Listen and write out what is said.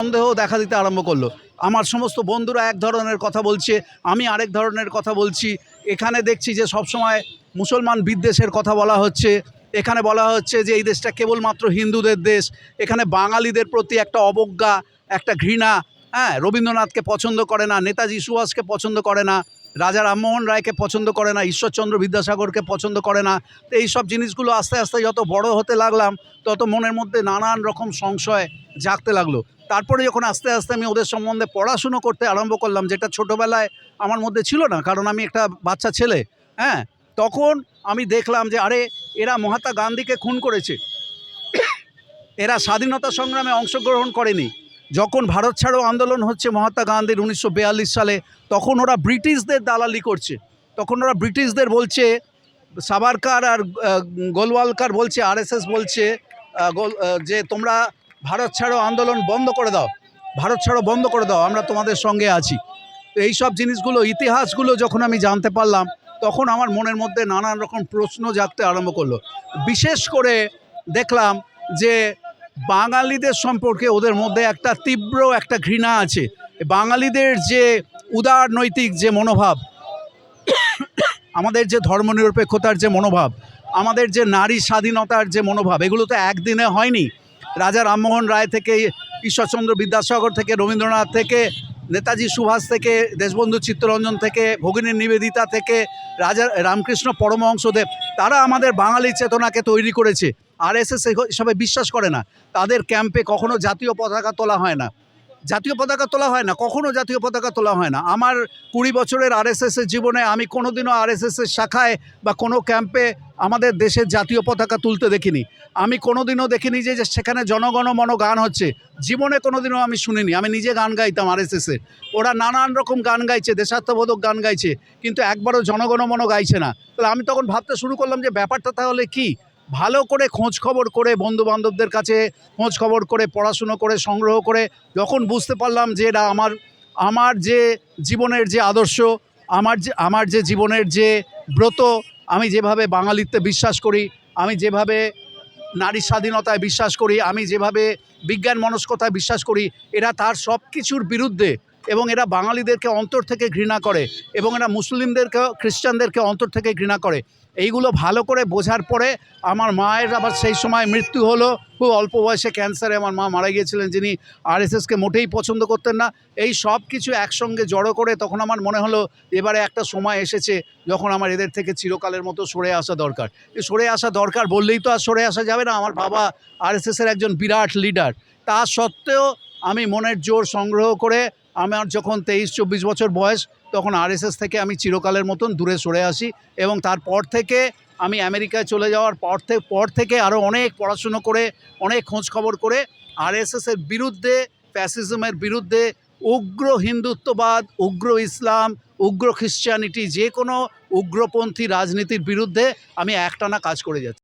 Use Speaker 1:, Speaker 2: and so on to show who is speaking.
Speaker 1: সন্দেহ দেখা দিতে আরম্ভ করল। আমার সমস্ত বন্ধুরা এক ধরনের কথা বলছে, আমি আরেক ধরনের কথা বলছি। এখানে দেখছি যে সবসময় মুসলমান বিদ্বেষের কথা বলা হচ্ছে। এখানে বলা হচ্ছে যে এই দেশটা কেবলমাত্র হিন্দুদের দেশ। এখানে বাঙালিদের প্রতি একটা অবজ্ঞা, একটা ঘৃণা হ্যাঁ রবীন্দ্রনাথকে পছন্দ করে না, নেতাজি সুভাষকে পছন্দ করে না। রাজা রামমোহন রায়কে পছন্দ করে না, ঈশ্বরচন্দ্র বিদ্যাসাগরকে পছন্দ করে না, তো এই সব জিনিসগুলো আস্তে আস্তে যত বড় হতে লাগলাম, তত মনের মধ্যে নানান রকম সংশয় জাগতে লাগল। তারপরে যখন আস্তে আস্তে আমি ওদের সম্বন্ধে পড়াশুনো করতে আরম্ভ করলাম, যেটা ছোটোবেলায় আমার মধ্যে ছিল না, কারণ আমি একটা বাচ্চা ছেলে হ্যাঁ তখন আমি দেখলাম যে, আরে, এরা মহাত্মা গান্ধীকে খুন করেছে। এরা স্বাধীনতা সংগ্রামে অংশগ্রহণ করেনি। যখন ভারত ছাড়ো আন্দোলন হচ্ছে মহাত্মা গান্ধীর উনিশশো বিয়াল্লিশ সালে, তখন ওরা ব্রিটিশদের দালালি করছে। তখন ওরা ব্রিটিশদের বলছে সাবারকার আর গোলওয়ালকার বলছে, আরএসএস বলছে যে তোমরা ভারত ছাড়ো আন্দোলন বন্ধ করে দাও, ভারত ছাড়ো বন্ধ করে দাও, আমরা তোমাদের সঙ্গে আছি। এই সব জিনিসগুলো, ইতিহাসগুলো যখন আমি জানতে পারলাম, তখন আমার মনের মধ্যে নানান রকম প্রশ্ন জাগতে আরম্ভ করল। বিশেষ করে দেখলাম যে বাঙালিদের সম্পর্কে ওদের মধ্যে একটা তীব্র একটা ঘৃণা আছে। বাঙালিদের যে উদার নৈতিক যে মনোভাব, আমাদের যে ধর্মনিরপেক্ষতার যে মনোভাব, আমাদের যে নারী স্বাধীনতার যে মনোভাব, এগুলো তো একদিনে হয়নি। রাজা রামমোহন রায় থেকে, ঈশ্বরচন্দ্র বিদ্যাসাগর থেকে, রবীন্দ্রনাথ থেকে, নেতাজি সুভাষ থেকে, দেশবন্ধু চিত্তরঞ্জন থেকে, ভগিনী নিবেদিতা থেকে, রাজা রামকৃষ্ণ পরমহংসদেব, তারা আমাদের বাঙালি চেতনাকে তৈরি করেছে। আর এস এস এসবে বিশ্বাস করে না। তাদের ক্যাম্পে কখনো জাতীয় পতাকা তোলা হয় না। জাতীয় পতাকা তোলা হয় না, কখনো জাতীয় পতাকা তোলা হয় না। আমার কুড়ি বছরের আরএসএসের জীবনে আমি কোনোদিনও আরএসএসের শাখায় বা কোনো ক্যাম্পে আমাদের দেশের জাতীয় পতাকা তুলতে দেখিনি। আমি কোনোদিনও দেখিনি যে সেখানে জনগণমন গান হচ্ছে। জীবনে কোনোদিনও আমি শুনিনি। আমি নিজে গান গাইতাম আরএসএসের ওরা নানান রকম গান গাইছে, দেশাত্মবোধক গান গাইছে। কিন্তু একবারও জনগণমন গাইছে না। তাহলে আমি তখন ভাবতে শুরু করলাম যে, ব্যাপারটা তাহলে কি? ভালো করে খোঁজ খবর করে বন্ধু বান্ধবদের কাছে, খোঁজ খবর করে, পড়াশুনো করে, সংগ্রহ করে, যখন বুঝতে পারলাম যে এটা আমার আমার যে জীবনের যে আদর্শ, আমার যে আমার যে জীবনের যে ব্রত, আমি যেভাবে বাঙালিত্বে বিশ্বাস করি, আমি যেভাবে নারী স্বাধীনতায় বিশ্বাস করি, আমি যেভাবে বিজ্ঞান মনস্কতায় বিশ্বাস করি, এরা তার সব কিছুর বিরুদ্ধে এবং এরা বাঙালিদেরকে অন্তর থেকে ঘৃণা করে এবং এরা মুসলিমদেরকে, খ্রিস্টানদেরকে অন্তর থেকে ঘৃণা করে। এইগুলো ভালো করে বোঝার পরে আমার মায়ের আবার সেই সময় মৃত্যু হলো। খুব অল্প বয়সে ক্যান্সারে আমার মা মারা গিয়েছিলেন, যিনি আরএসএসকে মোটেই পছন্দ করতেন না। এই সব কিছু একসঙ্গে জড়ো করে তখন আমার মনে হলো এবারে একটা সময় এসেছে যখন আমার এদের থেকে চিরকালের মতো সরে আসা দরকার। সরে আসা দরকার বললেই তো আর সরে আসা যাবে না। আমার বাবা আরএসএসের একজন বিরাট লিডার তা সত্ত্বেও আমি মনের জোর সংগ্রহ করে আমার যখন তেইশ, চব্বিশ বছর বয়স, তখন আরএসএস থেকে আমি চিরকালের মতন দূরে সরে আসি এবং তারপর থেকে আমি আমেরিকায় চলে যাওয়ার পর থেকে পর থেকে আরও অনেক পড়াশুনো করে, অনেক খোঁজ খবর করে আরএসএসের বিরুদ্ধে ফ্যাসিজমের বিরুদ্ধে, উগ্র হিন্দুত্ববাদ, উগ্র ইসলাম, উগ্র খ্রিশ্চানিটি যে কোনো উগ্রপন্থী রাজনীতির বিরুদ্ধে আমি একটানা কাজ করে যাচ্ছি।